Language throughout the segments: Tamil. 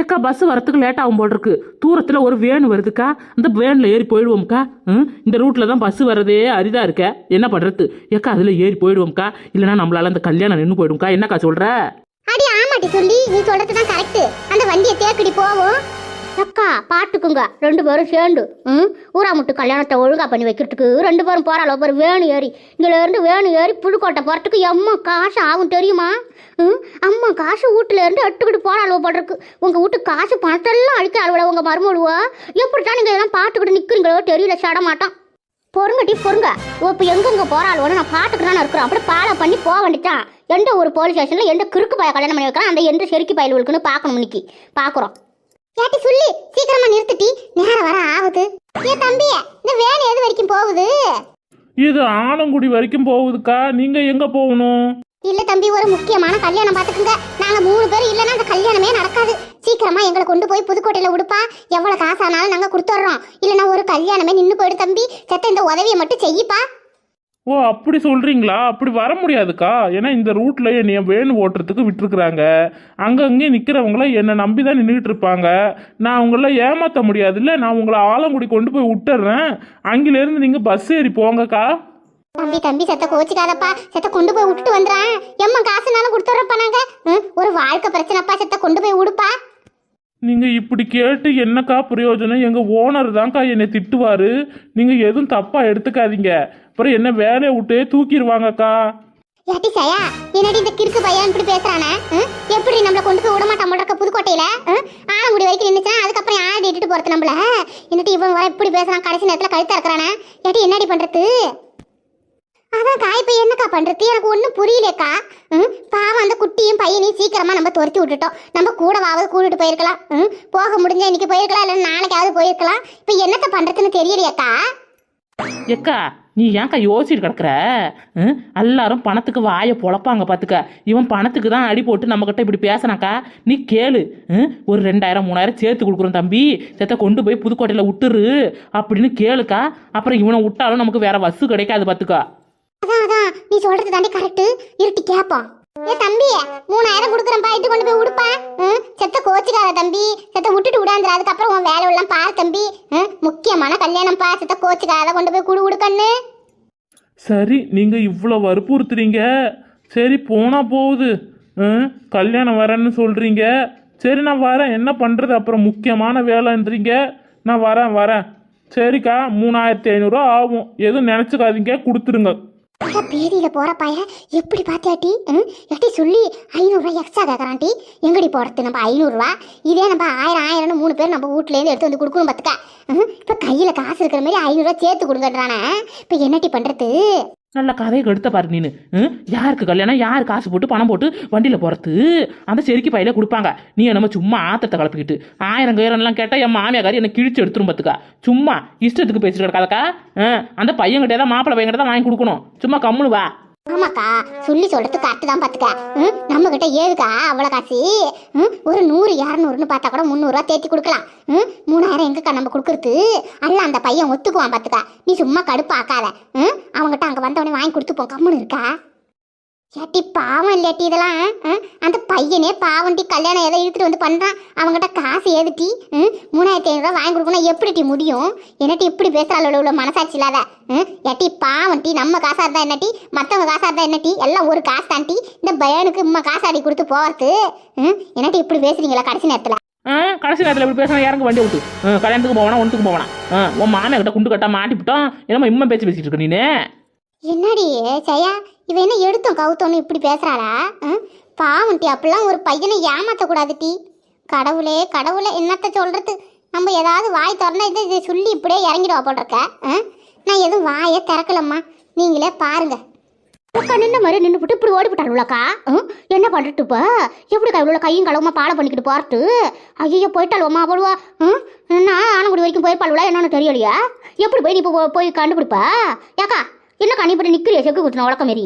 ஏக்கா பஸ் வரத்துக்கு லேட் ஆகும் போல் இருக்கு தூரத்தில் ஒரு வேன் வருதுக்கா. அந்த வேனில் ஏறி போயிடுவோம்க்கா. ம்? இந்த ரூட்டில் தான் பஸ் வரதே அரிதாக இருக்க. என்ன பண்ணுறது ஏக்கா அதில் ஏறி போயிடுவோம்க்கா. இல்லைனா நம்மளால அந்த கல்யாணம் நின்று போயிடும்க்கா. என்னக்கா சொல்கிற அடி ஆமாட்டி சொல்லி. நீ சொல்றது தான் கரெக்ட் அந்த வண்டியை தேக்கடி போவோம். அக்கா பாட்டுக்குங்க ரெண்டு பேரும் சேர்ந்து ம் ஊரா முட்டு கல்யாணத்தை ஒழுங்காக பண்ணி வைக்கிறதுக்கு ரெண்டு பேரும் போறாள் ஒவ்வொரு வேணு ஏறி இங்கேருந்து வேணும் வேணு ஏறி புதுக்கோட்டை போகிறதுக்கு எம்மா காசு ஆகும் தெரியுமா? ம் அம்மா காசு வீட்டிலேருந்து இருந்து போகிற அளவு போடுறதுக்கு உங்கள் வீட்டு காசு பணத்தெல்லாம் அழிக்க அழுவல உங்க எப்படி தான் நீங்கள் இதெல்லாம் பாட்டுக்கிட்டு நிற்கிறீங்களோ தெரியல சடமாட்டோம். பொறுங்கட்டி பொறுங்க. ஓ இப்போ எங்கெங்க போறாள் நான் பாட்டுக்கு தானே இருக்கிறோம். அப்படியே பாலை பண்ணி போக வேண்டியதான் எந்த ஒரு போலீஸ் ஸ்டேஷனில் எந்த கிறுக்கு பாய கல்யாணம் பண்ணி வைக்கிறான் அந்த எந்த செருக்கி பயலுக்குன்னு பார்க்கணும் இன்னைக்கு. பார்க்குறோம். ஏட்டி சொல்லி. சீக்கிரமா நிறுத்திட்டி. நேரம் வர ஆகுது. ஏ தம்பி இந்த வேலை எது வரைக்கும் போகுது? இது ஆலங்குடி வரைக்கும் போகுதுக்கா. நீங்கள் எங்கே போகணும்? இல்ல தம்பி ஒரு முக்கியமான கல்யாணம் பாத்துக்குங்க நாங்க மூணு பேர் இல்லைன்னா அந்த கல்யாணமே நடக்காது. சீக்கிரமா எங்களை கொண்டு போய் புதுக்கோட்டையில விடுப்பா எவ்வளவு காசானாலும் நாங்க கொடுத்துட்றோம் இல்லைன்னா ஒரு கல்யாணமே நின்னு போயிடு தம்பி. செத்த இந்த உதவியை மட்டும் செய்யிப்பா. ஓ அப்படி சொல்கிறீங்களா அப்படி வர முடியாதுக்கா. ஏன்னா இந்த ரூட்டில் என்னைய வேன் ஓட்டுறதுக்கு விட்டுருக்குறாங்க. அங்கங்கே நிற்கிறவங்கள என்னை நம்பி தான் நின்றுட்டு இருப்பாங்க. நான் உங்களை ஏமாற்ற முடியாதுல்ல. நான் உங்களை ஆலங்குடி கொண்டு போய் விட்டுறேன். அங்கிலேருந்து நீங்கள் பஸ் ஏறி போங்கக்கா. தம்பி தம்பி செத்த கோச்சிக்காதப்பா. செத்த கொண்டு போய் விட்டுட்டு வந்துடுறேன். எம்மா காசுனாலும் கொடுத்துட்றப்பா நாங்க? ம், ஒரு வாழ்க்கை பிரச்சனைப்பா செத்த கொண்டு போய் விடுப்பா. நீங்கள் இப்படி கேட்டு என்னக்கா பிரயோஜனம்? எங்கள் ஓனர் தான்க்கா என்னை திட்டுவார். நீங்கள் எதுவும் தப்பாக எடுத்துக்காதீங்க. அப்புறம் என்ன வேலையை விட்டே தூக்கிடுவாங்கக்கா? ஏட்டி சயா என்னடி இந்த கிறுக்கு பையன் இப்படி பேசுறானே? ம்? எப்படி நம்மள கொண்டு போய் விட மாட்டான் போல இருக்க புதுக்கோட்டையில? ம்? ஆலங்குடி வரைக்கும் நின்னுச்சா அதுக்கப்புறம் யார் இட்டுட்டு போறது நம்மள? என்னடி இவன் வர இப்படி பேசுறான் கடைசி நேரத்துல கழுத்தா இருக்கிறானே? ஏட்டி என்னடி பண்றது? அதான் காய் பை என்னக்கா பண்றது? எனக்கு ஒன்றும் புரியலக்கா ம் பாவம் அந்த குட்டியும் பையனையும் சீக்கிரமா நம்ம துரத்தி விட்டுட்டோம். நம்ம கூடவாவது கூட்டிட்டு போயிருக்கலாம். ம் போக முடிஞ்சா இன்னைக்கு போயிருக்கலாம் இல்லைன்னா நாளைக்காவது போயிருக்கலாம். இப்போ என்னத்த பண்றதுன்னு தெரியலையாக்கா? எக்கா நீ ஏன்க்கா யோசிச்சுட்டு கிடக்குற? எல்லாரும் பணத்துக்கு வாயை பொழப்பாங்க பார்த்துக்க இவன் பணத்துக்கு தான் அடி போட்டு நம்மக்கிட்ட இப்படி பேசுனாக்கா? நீ கேளு. ம்? ஒரு ரெண்டாயிரம் மூணாயிரம் சேர்த்து கொடுக்குறோம் தம்பி. செத்த கொண்டு போய் புதுக்கோட்டையில் விட்டுரு அப்படின்னு கேளுக்கா. அப்புறம் இவனை விட்டாலும் நமக்கு வேற வசு கிடைக்காது பார்த்துக்கா அதான் நீ சொல்றது தாண்டி கரெக்ட் இருட்டி கேட்பான் ஏ தம்பி மூணாயிரம் கொடுக்குறேன்ப்பா இது கொண்டு போய் விடுப்பா ம், செத்த கோச்சுக்காத தம்பி செத்த விட்டுட்டு விடாந்துரு அதுக்கப்புறம் உன் வேலை எல்லாம் பாரு தம்பி. ம், முக்கியமான கல்யாணம்ப்பா செத்த கோச்சுக்காத கொண்டு போய் குடு விடுக்கண்ணு சரி நீங்கள் இவ்வளோ வற்புறுத்துறீங்க. சரி போனால் போகுது. ம்? கல்யாணம் வரேன்னு சொல்கிறீங்க சரி நான் வரேன். என்ன பண்ணுறது அப்புறம் முக்கியமான வேலைன்றீங்க. நான் வரேன் வரேன். சரிக்கா மூணாயிரத்தி ஐநூறுரூவா ஆகும். எதுவும் நினச்சிக்காதீங்க கொடுத்துருங்க. அட பேதியில போற பைய எப்படி பாத்தியாட்டி ம், எட்டி சொல்லி ஐநூறுரூவா எக்ஸ்ட்ரா கேட்கறான்டி எங்கடி போறது? நம்ம ஐநூறுரூவா இதே நம்ம ஆயிரம் ஆயிரம்னு மூணு பேர் நம்ம வீட்லேருந்து எடுத்து வந்து கொடுக்கணும் பார்த்துக்க இப்போ கையில் காசு இருக்கிற மாதிரி ஐநூறுரூவா சேர்த்து கொடுங்கன்றானே. இப்போ என்னட்டி பண்ணுறது நல்ல கதையை கெடுத்த பாரு நீனு. யாருக்கு கல்யாணம்? யார் காசு போட்டு பணம் போட்டு வண்டியில் போகிறது அந்த செருக்கி பையில கொடுப்பாங்க. நீ நம்ம சும்மா ஆத்தத்தை கலப்பிக்கிட்டு. ஆயிரம் கயிறம்லாம் கேட்டால் என் மாமியாக்காரி என்னை கிழிச்சு எடுத்துரும் பார்த்துக்கா சும்மா இஷ்டத்துக்கு பேசிட்டு கிடக்காதக்கா? ஆ, அந்த பையன்கிட்ட தான் மாப்பிள்ளை பையன்கிட்ட தான் வாங்கி கொடுக்கணும். சும்மா கம்முனு வா. ஆமாக்கா சொல்லி சொல்றது கரெக்ட் தான் பார்த்துக்க ம், நம்ம கிட்ட ஏதுக்கா அவ்வளோ காசு. ம், ஒரு நூறு இரநூறுன்னு பார்த்தா கூட முந்நூறுரூவா தேத்தி கொடுக்கலாம். ம், மூணாயிரம் எங்கக்கா நம்ம கொடுக்குறது? அல்ல அந்த பையன் ஒத்துக்குவான் பார்த்துக்க நீ சும்மா கடுப்பாக்காத ம், அவங்ககிட்ட அங்கே வந்தவனே வாங்கி கொடுத்துப்போம். கம்முன்னு இருக்கா? ஏட்டி பாவம் இல்லாட்டி இதெல்லாம் அந்த பையனே பாவண்டி கல்யாணம் ஏதோ இழுத்துட்டு வந்து பண்ணுறான் அவங்ககிட்ட காசு ஏதுட்டி ம், மூணாயிரத்தி ஐநூறுரூவா வாங்கி கொடுக்கணும் எப்படிட்டி முடியும்? என்னட்டி இப்படி பேசுகிறாள் இவ்வளோ மனசாட்சி இல்லாத ஏட்டி பாவண்டி நம்ம காசாக இருந்தால் என்னட்டி? மற்றவங்க காசாக இருந்தால் என்னட்டி? எல்லாம் ஒரு காசு தாண்டி இந்த பையனுக்கு இம்மா காசாடி கொடுத்து போகிறது என்னட்டி இப்படி பேசுறீங்களா கடைசி நேரத்தில்? ஆ கடைசி நேரத்தில் இப்படி பேசினா இறங்க வண்டி விட்டு கல்யாணத்துக்கு போவானா ஒன்றுக்கு போவானா? ஆ உன் மாமியா கிட்ட குண்டு கட்டா மாட்டிவிட்டோம் என்னமோ இம்மா பேச்சு பேசிட்டு இருக்க நீனே? என்னடி ஜெயா இவ என்ன எடுத்தோம் கவுத்தோன்னு இப்படி பேசுறாளா? ம்? அப்படிலாம் ஒரு பையனை ஏமாத்தக்கூடாது டி கடவுளே கடவுளே என்னத்த சொல்றது? நம்ம ஏதாவது வாய் திறந்தா இதை இதை சொல்லி இப்படியே இறங்கிடுவா போல் இருக்க நான் எதுவும் வாயே திறக்கலம்மா. நீங்களே பாருங்க. அக்கா நின்ன மாதிரி நின்றுபிட்டு இப்படி ஓடிவிட்டாளுக்கா என்ன பண்ணிட்டு இப்போ? எப்படிக்கா இவ்வளோ கையும் களவுமா பாலை பண்ணிக்கிட்டு போறது? ஐயோ போயிட்டாளுவம்மா போடுவா ம் நான் ஆனங்குடி வரைக்கும் போயிருப்பாளுவா என்னன்னு தெரியலையா? எப்படி போய் நீ இப்போ போ- போய் கண்டுபிடிப்பா? ஏக்கா என்னக்கா நீ இப்படி நிற்கிறிய செக்கு குத்துன உலக்க மாரி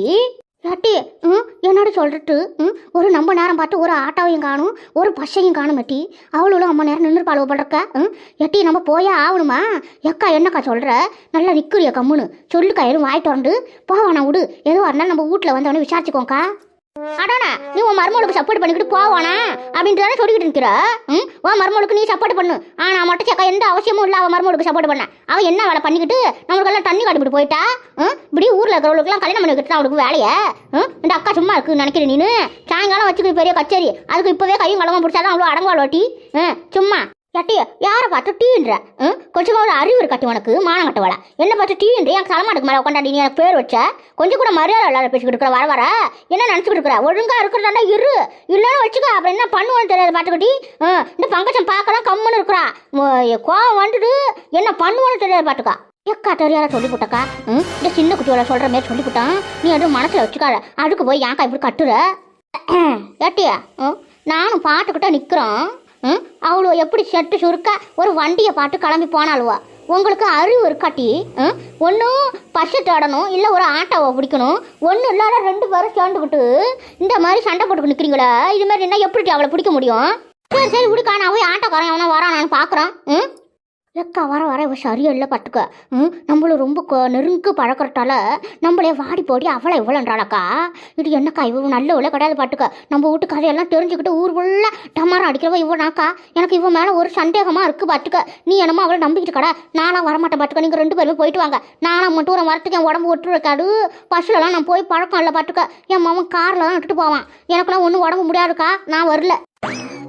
யாட்டி ம் என்னோட சொல்லிட்டு ம் ஒரு நம்ம நேரம் பார்த்து ஒரு ஆட்டோவையும் காணும் ஒரு பஸ்ஸையும் காணும் எட்டி அவளும் அம்மா நேரம் நின்று பாலுவ பண்றக்க ம்? எட்டி நம்ம போயே ஆகணுமா? எக்கா என்னக்கா சொல்கிற நல்லா நிற்கிறிய கம்முன்னு சொல்லுக்கா எதுவும் வாய் திறந்து. போவானா விடு எதுவாக இருந்தாலும் நம்ம வீட்டில் வந்தவொடனே விசாரிச்சுக்கோங்க்கா அடானா நீ உன் மருமகளுக்கு சப்போர்ட் பண்ணிக்கிட்டு போவானா? அப்படின்ட்டு தானே சொல்லிக்கிட்டு இருக்கிற ம்? உன் மருமகளுக்கு நீ சப்போர்ட் பண்ணு. ஆனா மட்டும் சக்கா எந்த அவசியமும் இல்லை அவன் மருமகளுக்கு சப்போர்ட் பண்ண. அவன் என்ன வேலை பண்ணிக்கிட்டு நம்மளுக்கெல்லாம் தண்ணி கட்டிவிட்டு போயிட்டா? ம்? இப்படி ஊரில் இருக்கிறவங்களுக்குலாம் கல்யாணம் பண்ணி தான் அவளுக்கு வேலையை? ம்? இந்த அக்கா சும்மா இருக்கு நினைக்கிறேன் நீனு? சாயங்காலம் வச்சுக்கிட்டு பெரிய கச்சேரி. அதுக்கு இப்போவே கையும் களமா பிடிச்சாதான் அவ்வளோ அடங்குவாள் வாட்டி ம்? சும்மா. ஏட்டி யாரை பார்த்து டீன்ற ம்? கொஞ்சமாவது அறிவு இருக்காட்டி உனக்கு மானம் கட்டவள என்ன பார்த்து டீன்ற என் தலைமாட்டுக்கு மேலே உட்காண்டாடி நீ எனக்கு பேர் வச்ச? கொஞ்சம் கூட மரியாதை இல்லாத பேசிக்கிட்டு இருக்கிற வர வர. என்ன நினச்சிக்கிட்டு இருக்கிற? ஒழுங்காக இருக்கிறதாண்டா இரு. இல்லைன்னு வச்சுக்க அப்புறம் என்ன பண்ணுவோன்னு தெரியாது பார்த்துக்கிட்டி ம் இந்த பங்கச்சம் பார்க்கலாம் கம்முன்னு இருக்கிறா. கோவம் வந்துட்டு என்ன பண்ணுவோன்னு தெரியாது பார்த்துக்கா எக்கா தெரியாத சொல்லி போட்டக்கா ம்? இந்த சின்ன குட்டியோட சொல்கிற மாதிரி சொல்லி போட்டான் நீ எதுவும் மனசில் வச்சுக்காத. அடுக்கு போய் ஏன்க்கா இப்படி கட்டுற? ஏட்டியா ம்? நானும் பாட்டுக்கிட்ட நிற்கிறோம் ம்? அவ்வளோ எப்படி செட்டு சுருக்கா ஒரு வண்டியை பாட்டு கிளம்பி போனாலுவா உங்களுக்கு அறிவு இருக்காட்டி ம்? ஒன்றும் பஸ்ஸு தேடணும் இல்லை ஒரு ஆட்டோவை பிடிக்கணும். ஒன்றும் இல்லாத ரெண்டு பேரும் சேர்ந்துக்கிட்டு இந்த மாதிரி சண்டை போட்டுக்கு நிற்கிறீங்களா இது மாதிரி என்ன எப்படி அவளை பிடிக்க முடியும்? சரி சரி விடுக்கா நான் போய் ஆட்டோக்காரன் எவனா வரான் நான் பார்க்குறேன் ம்? எக்கா வர வர இவ சரியில்லை பட்டுக்க ம் நம்மளும் ரொம்ப கொ- பழக்கிறட்டால நம்மளே வாடி போடி அவளை இவ்வளோன்றாளக்கா இது என்னக்கா இவ நல்ல உள்ள கிடையாது பட்டுக்க நம்ம வீட்டு கதையெல்லாம் தெரிஞ்சுக்கிட்டு ஊர் ஃபுல்லாக டமாரம் அடிக்கிறவ இவனாக்கா. எனக்கு இவன் மேலே ஒரு சந்தேகமாக இருக்குது பட்டுக்க நீ என்னமோ அவளை நம்பிக்கிட்டு கடை நானும் வரமாட்டேன் பட்டுக்க நீங்கள் ரெண்டு பேருமே போயிட்டு வாங்க. நானும் மட்டும் ஒரு வரத்துக்கு என் உடம்பு ஒட்டு இருக்காது. பஸ்லலாம் நான் போய் பழக்கம் இல்லை பட்டுக்க என் மாமன் காரில் தான் விட்டுட்டு போவான். எனக்குலாம் ஒன்றும் உடம்பு முடியாதுக்கா. நான் வரல.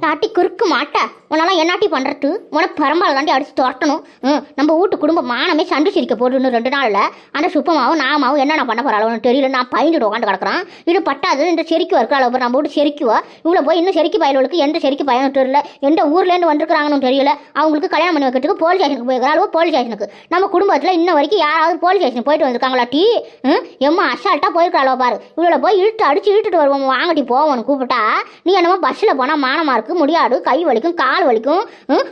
தாட்டி குறுக்கு மாட்டேன் உன்னெல்லாம் என்னாட்டி பண்ணுறது உனக்கு பரம்பால் தாண்டி அடித்து துரட்டணும். ம் நம்ம வீட்டு குடும்ப மானமே சண்டு சிரிக்க போட்டுன்னு ரெண்டு நாளில் அந்த சுப்பமாவும் நாமாவும் என்னென்ன பண்ண போகிறாளோன்னு தெரியல. நான் பயந்துட்டு உட்காந்து கிடக்குறான். இது பட்டாது இந்த செருக்கி இருக்கிறாள் அப்புறம் நம்ம வீட்டு செருக்குவா? இவ்வளோ போய் இன்னும் செருக்கி பயலுக்கு எந்த செருக்கி பயனும் தெரியல. எந்த ஊர்லேருந்து வந்திருக்கிறாங்கன்னு தெரியல. அவங்களுக்கு கல்யாணம் பண்ணி வைக்கிறதுக்கு போலீஸ் ஸ்டேஷனுக்கு போயிருக்கிறாளோ. போலீஸ் ஸ்டேஷனுக்கு நம்ம குடும்பத்தில் இன்ன வரைக்கும் யாராவது போலீஸ் ஸ்டேஷன் போயிட்டு வந்திருக்காங்களா டீ? ம் எம்மா அசால்ட்டாக போயிருக்காளோ பாரு. இவ்வளோ போய் இழுத்து அடிச்சு இழுத்துட்டு வருவோம். வாங்கிட்டு போவோன்னு கூப்பிட்டா நீ என்னமோ பஸ்ஸில் போனால் மானமாக இருக்கு. முடியாது. கை வலிக்கும் கால் வலிக்கும்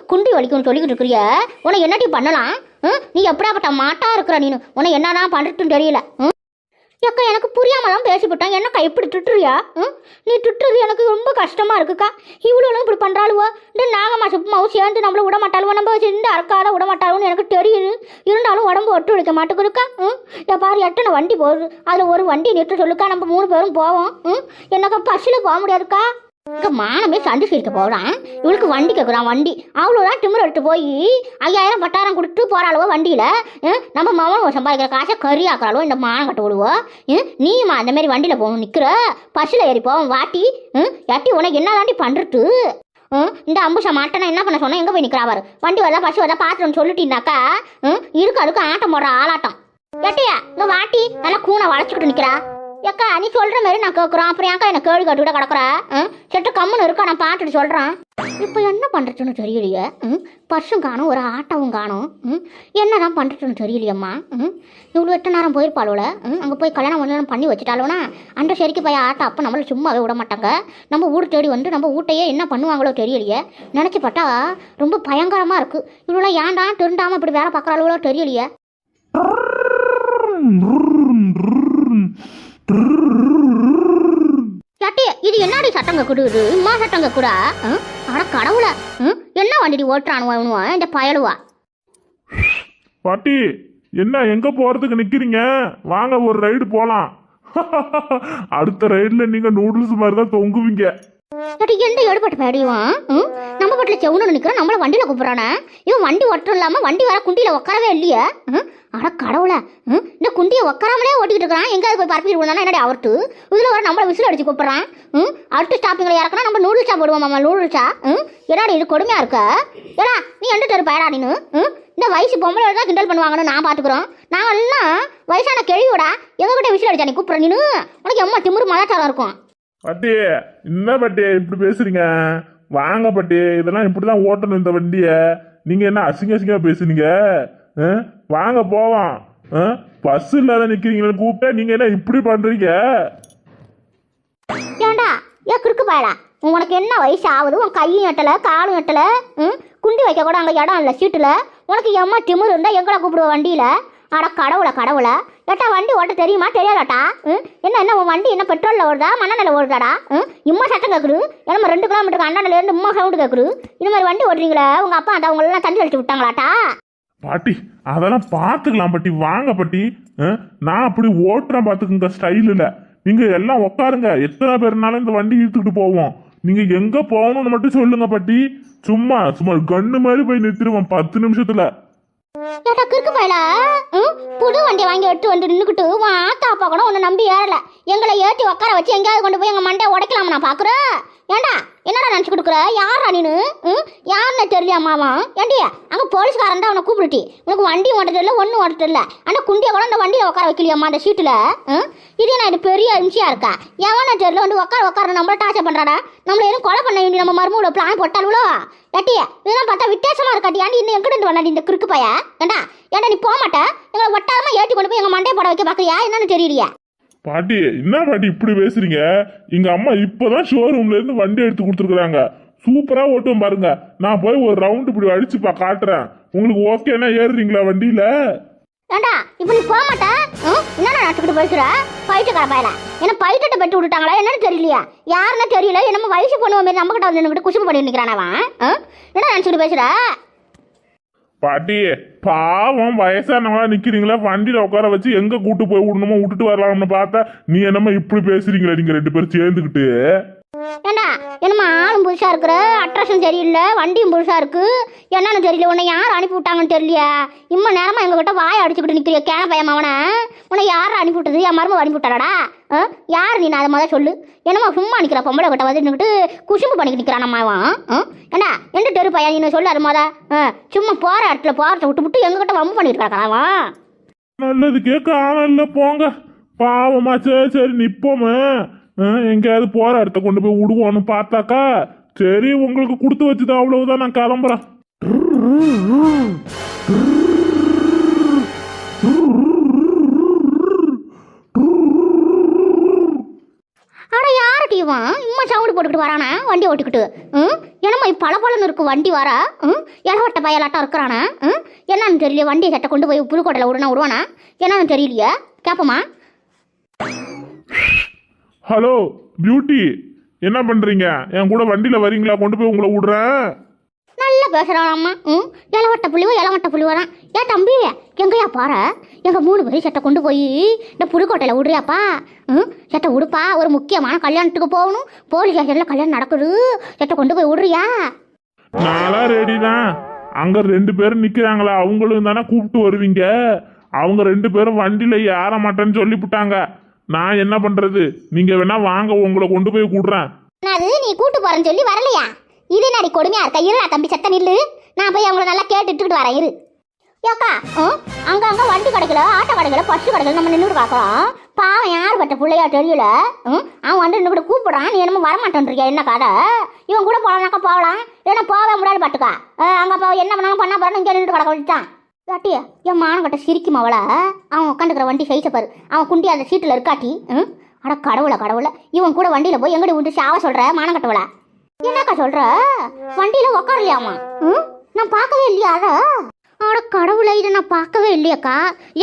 குண்டி வலிக்கும் சொல்லிக்கிட்டு இருக்கிறிய உன்னை என்னடி பண்ணலாம்? ம், நீ எப்படாப்பட்ட மாட்டா இருக்கிற நீனு? உன்னை என்னதான் பண்ணுறதுன்னு தெரியல ம்? அக்கா எனக்கு புரியாமலாம் பேசிவிட்டான். என்னக்கா இப்படி திட்டுறியா? ம்? நீ திட்டுறது எனக்கு ரொம்ப கஷ்டமா இருக்குக்கா. இவ்வளோ இப்படி பண்ணுறாளுவோ இந்த நாகம்மா சுப்பமாவும் சேர்ந்து நம்மள விட மாட்டாளுவோ? நம்ம இந்த அறக்கால விட மாட்டாளுன்னு எனக்கு தெரியுது. இருந்தாலும் உடம்பு ஒட்டு வைக்க மாட்டேங்குதுக்கா ம்? இந்த பாரு எத்தனை வண்டி போகுது. அதில் ஒரு வண்டி நிறுத்த சொல்லுக்கா நம்ம மூணு பேரும் போவோம் ம்? என்னக்கா பஸ்ஸில் போக முடியாதுக்கா? இங்கே மானமே சண்டை சீர்க்க போகிறான் இவளுக்கு வண்டி கேட்குறான் வண்டி. அவ்வளோதான் திமிர் எடுத்து போய் ஐயாயிரம் பட்டாயிரம் கொடுத்து போகிறாளவோ வண்டியில்? நம்ம மகன் சம்பாதிக்கிற காசை கறி ஆக்குறாளோ இந்த மானம் கட்ட விடுவோ? நீமா அந்த மாதிரி வண்டியில் போகணும் நிற்கிற பஸ்ஸில் ஏறி போவோம் வாட்டி. எட்டி ஏட்டி உனக்கு என்ன தாண்டி பண்ணுறது இந்த அம்புஷா மாட்டேனா என்ன பண்ண சொன்னா எங்கே போய் நிற்கிறா பாரு. வண்டி வரலாம் பஸ் வரலாம் பார்த்துட்டு சொல்லிட்டீங்கனாக்கா இருக்கு அதுக்கு ஆட்டம் போடுற ஆளாட்டம். எட்டையா இந்த வாட்டி நல்லா கூனை வளைச்சிக்கிட்டு நிற்கிறா ஏக்கா நீ சொல்ற மாதிரி நான் கேட்குறோம் அப்புறம் ஏக்கா என்ன கேள்வி கட்டுக்கிட்ட கிடக்குற? செட்டு கம்முன்னு இருக்கா? நான் பார்த்துட்டு சொல்கிறேன் இப்போ என்ன பண்ணுறதுன்னு தெரியலையே. ம்? பர்ஸும் காணும் ஒரு ஆட்டோவும் காணும். ம்? என்னதான் பண்ணுறதுன்னு தெரியலையம்மா. ம்? இவ்வளோ எட்டு நேரம் போயிருப்பாளோல? ம்? அங்கே போய் கல்யாணம் கல்யாணம் பண்ணி வச்சுட்டாலோனா அந்த சரிக்கு போய் ஆட்டோ அப்போ நம்மளை சும்மாவே விட மாட்டாங்க. நம்ம ஊர் தேடி வந்து நம்ம வீட்டையே என்ன பண்ணுவாங்களோ தெரியலையே. நினச்சி பார்த்தா ரொம்ப பயங்கரமாக இருக்குது இவ்வளோ ஏன்டா திருண்டாமல் இப்படி வேலை பார்க்குறாளோ தெரியலையே. சட்டி இது என்னடி சட்டங்க குடுது இம்மா சட்டங்க கூட? அட கடவுள. என்ன வண்டிடி ஓட்டுறானுவா இந்த பயலுவா? பாட்டி என்ன எங்க போறதுக்கு நிக்கிறீங்க? வாங்க ஒரு ரைடு போலாம். அடுத்த ரைடுல நீங்க நூடுல்ஸ் மாதிரி தான் தொங்குவீங்க. சட்டி எந்த எடுபட்டு பேடிவான் நம்ம வீட்டில் செவனு நிற்கிறோம் நம்மள வண்டியில் கூப்பிட்றானே. இவன் வண்டி ஓட்டம் இல்லாமல் வண்டி வர குண்டியில் உட்காரவே இல்லையே. ம்? அட கடவுள. இந்த குண்டியை உட்காராமலே ஓட்டிக்கிட்டு இருக்கிறான். எங்கேயாவது போய் பரப்பிட்டு விழுந்தானா? என்னடி அவர்ட்டு? இதில் வர நம்மள விசில் அடிச்சு கூப்பிட்றான். அடுத்த ஸ்டாப்பிங்கில் இறக்குனா நம்ம நூடுல்ஸா போடுவோம் மாமா நூடுல்ஸா என்னடி இது கொடுமையாக இருக்க? ஏடா நீ எந்த தெரு பயடா நீனு? இந்த வயசு பொம்பளை தான் கிண்டல் பண்ணுவாங்கன்னு நான் பார்த்துக்குறோம் நான் எல்லாம் வயசான கேள்வியோடா எங்ககிட்ட விசில் அடிச்சா நீ கூப்பிட்ற நீனு? உனக்கு எம்மா திமுரு மலாச்சாரம் இருக்கும். பட்டி என்ன பட்டி இப்படி பேசுறீங்க? வாங்க பட்டி இதெல்லாம் இப்படி தான் ஓட்டணும் இந்த வண்டியை. நீங்கள் என்ன அசிங்க அசிங்கமாக பேசுனீங்க வாங்க போவோம். பஸ் இல்லாத நிற்கிறீங்களே கூப்பிட்டா நீங்கள் என்ன இப்படி பண்ணுறீங்க ஏண்டா? ஏன் குறுக்கு பாடா உனக்கு என்ன வயசு ஆகுது? உன் கையும் எட்டலை காலும் எட்டலை ம்? குண்டி வைக்க கூட அங்கே இடம் இல்லை சீட்டில். உனக்கு எம்மா திமிரு இருந்தால் எங்களை கூப்பிடுவோம் வண்டியில்? அட கடவுளை கடவுளை. ஏட்டா வண்டி ஓட்ட தெரியுமா? தெரியாதாட்டா? ம்? என்ன என்ன உன் வண்டி என்ன பெட்ரோலில் ஓடுதா? மண்ணெண்ணில் ஓடுதாடா? ம்? இம்மா சத்தம் கேட்குது என்னமா ரெண்டு கிலோமீட்டருக்கு அண்ணனிலேருந்து இம்மா சவுண்டு கேட்குது இந்த மாதிரி வண்டி ஓட்டுறீங்களே உங்கள் அப்பா அந்த அவங்களெல்லாம் தண்ணி அடிச்சு விட்டாங்களாட்டா? பாட்டி அதெல்லாம் பார்த்துக்கலாம் பாட்டி வாங்க பாட்டி. நான் அப்படி ஓட்டுறேன் பார்த்துக்குங்க ஸ்டைலில் நீங்கள் எல்லாம் உட்காருங்க எத்தனை பேர்னாலும் இந்த வண்டி இழுத்துக்கிட்டு போவோம். நீங்கள் எங்கே போகணும்னு மட்டும் சொல்லுங்க பாட்டி. சும்மா சும்மா கண்ணு மாதிரி போய் நிறுத்திடுவோம் பத்து நிமிஷத்தில். ஏட்டா கிறுக்கு பயல? புது வண்டி வாங்கி எடுத்து வந்து நின்றுக்கிட்டு உன் ஆத்தா அப்பா கூட உன்னை நம்பி ஏறல. எங்களை ஏற்றி உட்கார வச்சு எங்கேயாவது கொண்டு போய் எங்கள் மண்டையை உடைக்கலாமா நான் பார்க்குறேன் ஏண்டா? என்னடா நினச்சி கொடுக்குற? யாரா நீனு? ம்? யாருன்னு தெரியலையாமாவா மாமா? அங்கே போலீஸ்காரன் தான் அவனை கூப்பிடுட்டி. உனக்கு வண்டி ஓட்ட தெரியல ஒன்றும் ஓட்ட தெரியல. ஆனால் குண்டியை கூட அந்த வண்டியில் உட்கார வைக்கலையாம்மா அந்த சீட்டில்? ம்? இது நான் இது பெரிய இம்சியா இருக்கா? எவனா தெரியல வந்து உட்கார உட்கார நம்மள டார்ச்சர் பண்ணுறாடா நம்மள எதுவும் கொலை பண்ண வேண்டிய நம்ம மருமகளை பிளான் போட்டாலுங்களோ ஏட்டி இதெல்லாம் பார்த்தா வித்தியாசமாக இருக்காட்டி. ஏன்டி இன்னும் எங்கிட்டு வந்தாடி இந்த கிறுக்கு பையா? ஏண்டா? ஏண்டா நீ போக மாட்ட. எங்களை ஒட்டாரமாக ஏற்றி கொண்டு போய் எங்கள் மண்டையை போட வைக்க பார்க்குறியா? என்னன்னு தெரியலையா. பாட்டி என்ன பாட்டி இப்படி பேசுறீங்க? எங்க அம்மா இப்பதான் ஷோரூம்ல இருந்து வண்டி எடுத்து கொடுத்துருக்குறாங்க. சூப்பரா ஓட்டும் பாருங்க. நான் போய் ஒரு ரவுண்ட் இப்படி அடிச்சுப்பா காட்டுறேன். உங்களுக்கு ஓகேனா ஏறுறீங்களா வண்டியில? ஏண்டா இப்போ நீ போக மாட்டேன் ம்? என்னடா நினச்சிக்கிட்டு பேசுற? பயிட்டுக்கார பயல. என்ன பயிட்டை பெட்டு விட்டுட்டாங்களா? என்னன்னு தெரியலையா. யாருன்னு தெரியல. என்னமோ வயசு பொண்ணு மாதிரி நம்ம வந்து நின்னுக்கிட்டு குசும்பு பண்ணி நிற்கிறான் என்ன நினச்சிக்கிட்டு பேசுற? பாட்டி பாவம் வயசானவங்களா நிக்கிறீங்களா வண்டியில உட்கார வச்சு எங்க கூட்டு போய் விடணுமோ விட்டுட்டு வரலாம்னு பார்த்தா நீ என்னமோ இப்படி பேசுறீங்களா நீங்க ரெண்டு பேரும் சேர்ந்துக்கிட்டு? என்னம்மா ஆளும் புதுசாக இருக்கிற? அட்ராக்ஷன் சரியில்லை வண்டியும் புதுசாக இருக்கு. என்னன்னு தெரியல உன்னை யார் அனுப்பி விட்டாங்கன்னு தெரியலையா. இம்மா நேரமா எங்ககிட்ட வாயை அடிச்சுக்கிட்டு நிக்கிறிய கேன பையன் அவனை. உன்னை யார் அனுப்பி விட்டது? என் மரும அனுப்பி விட்டாடா ஆ? யார் நீ? நான் அதை முதல்ல சொல்லு. என்னம்மா சும்மா நிற்கிற பொம்பளை கிட்ட வந்து நின்னுக்கிட்டு குசும்பு பண்ணிக்கிட்டு நிக்கிறான் நம்ம அவன். ஆ? ஏண்டா எந்த தெரு பையன்? நீ சொல்லு அது முத. ஆ, சும்மா போகிற இடத்துல போகிறத விட்டு விட்டு எங்ககிட்ட வம்பு பண்ணிட்டு கிடக்கிறான் அவன். நல்லது கேட்க ஆனா இல்லை போங்க. பாவமா சரி சரி நிப்போமே. எங்கேயாவது போற இடத்த கொண்டு போய் விடுவோன்னு பார்த்தாக்கா சரி உங்களுக்கு கொடுத்து வச்சது அவ்வளவுதான் நான் கிளம்புறேன். ஆனா யார் டீவான் இம்மா சவுண்டு போட்டுக்கிட்டு வரானா வண்டி ஓட்டிக்கிட்டு. ம்? என்னம்மா பல பலன்னு இருக்கு வண்டி வரா? ம்? இலவட்ட பயலாட்டம் இருக்கிறானா ம்? என்னன்னு தெரியல வண்டியை சட்டை கொண்டு போய் புதுக்கோட்டையில் விடுனா விடுவானா என்னன்னு தெரியலையே? கேப்பமா? ஹலோ பியூட்டி என்ன பண்றீங்க? என் கூட வண்டியில வரீங்களா கொண்டு போய் உங்களை விடுறேன் நல்லா பேசுகிறான் அம்மா. ம் இளவட்ட புள்ளிவோ இளவட்ட புள்ளி வரான் ஏன் தம்பி எங்கேயா பாரு எங்கள் மூணு பேரும் சட்டை கொண்டு போய் இந்த புதுக்கோட்டையில் விடுறியாப்பா? ம் சட்டை உடுப்பா. ஒரு முக்கியமான கல்யாணத்துக்கு போகணும். போலீஸ் ஸ்டேஷனில் கல்யாணம் நடக்குது. சட்டை கொண்டு போய் விடுறியா? நான்லாம் ரெடி தான். அங்க ரெண்டு பேரும் நிக்கிறாங்களா? அவங்களும் தானே கூப்பிட்டு வருவீங்க. அவங்க ரெண்டு பேரும் வண்டியில ஏற மாட்டேன்னு சொல்லிவிட்டாங்க. நான் என்ன பண்றது? நீங்க வேணா வாங்க உங்களை கொண்டு போய் கூடுறேன். அது நீ கூட்டு போறேன்னு சொல்லி வரலையா? இது நடி கொடுமையா இருக்க இருடா தம்பி சத்த நில்லு. நான் போய் அவங்கள நல்லா கேட்டுட்டு வரேன் இரு. ஏக்கா ம் அங்க அங்க வண்டி கிடைக்கல ஆட்டோ கிடைக்கல பஸ் கிடைக்கல நம்ம நின்று பார்க்குறோம் பாவம் யார் பட்ட பிள்ளையா தெரியல? ம் அவன் வந்து இன்னும் கூட கூப்பிடுறான். நீ என்னமோ வரமாட்டேன்றியா? என்ன கதை? இவன் கூட போகலாம்னாக்கா போகலாம். இல்லைன்னா போக முடியாது பாட்டுக்கா அங்கே போ என்ன பண்ணாலும் பண்ணா போறேன்னு இங்கே நின்று கிடக்க வச்சுட்டான். காட்டி என் மானக்கட்ட சிரிக்கும் அவளை? அவன் உட்காந்துக்கிற வண்டி சைஸை பாரு. அவன் குண்டி அந்த சீட்டில் இருக்காட்டி ம்? அட கடவுளை கடவுளை. இவன் கூட வண்டியில் போய் எங்கடி உண்டு சாவ சொல்கிற மானங்கட்டவளை என்னக்கா சொல்கிற வண்டியில உக்காரலையாமா? ம்? நான் பார்க்கவே இல்லையா அதை? அட கடவுளை இதை நான் பார்க்கவே இல்லையக்கா.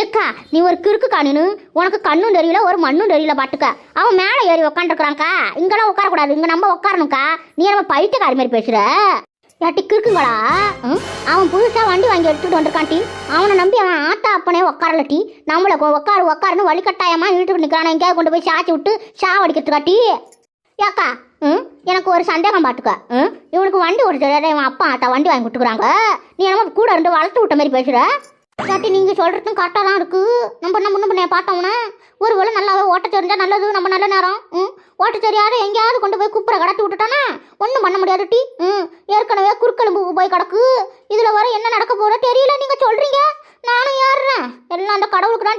ஏக்கா நீ ஒரு கிறுக்கு காணினு உனக்கு கண்ணும் தெரியல ஒரு மண்ணும் தெரியல பாட்டுக்க அவன் மேலே ஏறி உக்காண்டிருக்கிறான்க்கா இங்கெல்லாம் உட்காரக்கூடாது இங்கே நம்ம உட்காரணுக்கா நீ நம்ம பைத்தியக்காரி மாதிரி பேசுற. ஏட்டி கிறுக்குங்களா? ம்? அவன் புதுசா வண்டி வாங்கி எடுத்துட்டு வந்திருக்கான்டி. அவனை நம்பி அவன் ஆத்தா அப்பனே உட்காரலட்டி நம்மளை கொ- உட்காரு உட்காருன்னு வழிகட்டாயமா இழுத்துட்டு நிற்கிறான் எங்கேயாவது கொண்டு போய் சாச்சி விட்டு சாவடிக்கிறதுக்காட்டி ஏக்கா ம்? எனக்கு ஒரு சந்தேகம் பார்த்துக்க ம்? இவனுக்கு வண்டி ஓட்ட இவன் அப்பா ஆத்தா வண்டி வாங்கி கொடுத்துக்குறாங்க. நீ என்னமோ கூட இருந்து வளர்த்து விட்ட மாதிரி பேசுற? இல்லாட்டி நீங்கள் சொல்றதும் கரெக்டாக தான் இருக்கு. நம்ம நம்ம முன்ன பண்ண பார்த்தோம்னா ஒரு வேளை நல்லாவே ஓட்ட தெரிஞ்சா நல்லது நம்ம நல்ல நேரம். ம்? ஓட்ட தெரியாத எங்கேயாவது கொண்டு போய் குப்பரை கடத்தி விட்டுட்டானா ஒன்றும் பண்ண முடியாது டி. ம்? ஏற்கனவே குறுக்கெலும்பு போய் கிடக்கு. இதில் வர என்ன நடக்க போகிறோ தெரியல நீங்கள் சொல்கிறீங்க நானும் ஏறுறேன். எல்லாம் அந்த கடவுளுக்கு தான்